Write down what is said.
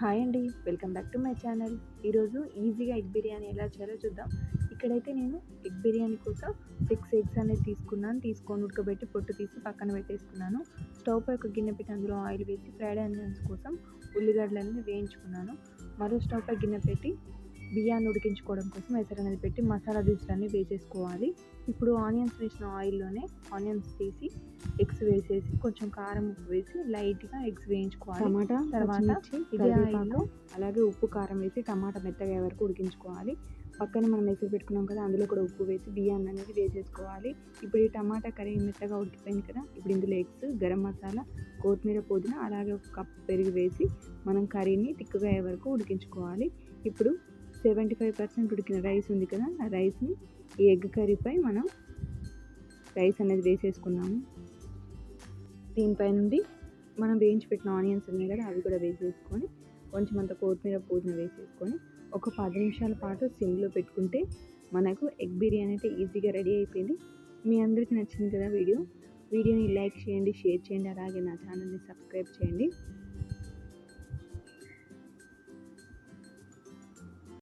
Hi అండి welcome back to my channel. ఈరోజు ఈజీగా ఎగ్ బిర్యానీ ఎలా చేయాలో చూద్దాం. ఇక్కడైతే నేను ఎగ్ బిర్యానీ కోసం సిక్స్ ఎగ్స్ అనేది తీసుకున్నాను. తీసుకొని ఉడకబెట్టి పొట్టు తీసి పక్కన పెట్టేసుకున్నాను. స్టవ్ పై ఒక గిన్నె పెట్టి అందులో ఆయిల్ వేసి ఫ్రైడ్ ఆనియన్స్ కోసం ఉల్లిగడ్డలన్నీ వేయించుకున్నాను. మరో స్టవ్ పై గిన్నె పెట్టి బియ్యాన్ని ఉడికించుకోవడం కోసం ఎసరు అనేది పెట్టి మసాలా దినుసులన్నీ వేసేసుకోవాలి. ఇప్పుడు ఆనియన్స్ వేసిన ఆయిల్లోనే ఆనియన్స్ తీసి ఎగ్స్ వేసేసి కొంచెం కారం ఉప్పు వేసి లైట్గా ఎగ్స్ వేయించుకోవాలి. టమాటా తర్వాత ఇదే ఆయిల్లో అలాగే ఉప్పు కారం వేసి టమాటా మెత్తగా వరకు ఉడికించుకోవాలి. పక్కన మనం మెసేజ్ పెట్టుకున్నాం కదా అందులో కూడా ఉప్పు వేసి బియ్యాన్ని అనేది వేసేసుకోవాలి. ఇప్పుడు ఈ టమాటా కర్రీ మెత్తగా ఉడికిపోయింది కదా ఇప్పుడు ఇందులో ఎగ్స్ గరం మసాలా కొత్తిమీర పుదీనా అలాగే ఒక కప్ పెరుగు వేసి మనం కర్రీని తిక్కుగా అయ్యే వరకు ఉడికించుకోవాలి. ఇప్పుడు సెవెంటీ ఫైవ్ పర్సెంట్ ఉడికిన రైస్ ఉంది కదా ఆ రైస్ని ఈ ఎగ్ కర్రీపై మనం రైస్ అనేది వేసేసుకున్నాము. దీనిపై నుండి మనం వేయించి పెట్టిన ఆనియన్స్ ఉన్నాయి కదా అవి కూడా వేసేసుకొని కొంచెం అంత కొత్తిమీర పూజన వేసేసుకొని ఒక పది నిమిషాల పాటు సిమ్లో పెట్టుకుంటే మనకు ఎగ్ బిర్యానీ అయితే ఈజీగా రెడీ అయిపోయింది. మీ అందరికీ నచ్చింది కదా వీడియో? వీడియోని లైక్ చేయండి షేర్ చేయండి అలాగే నా ఛానల్ని సబ్స్క్రైబ్ చేయండి.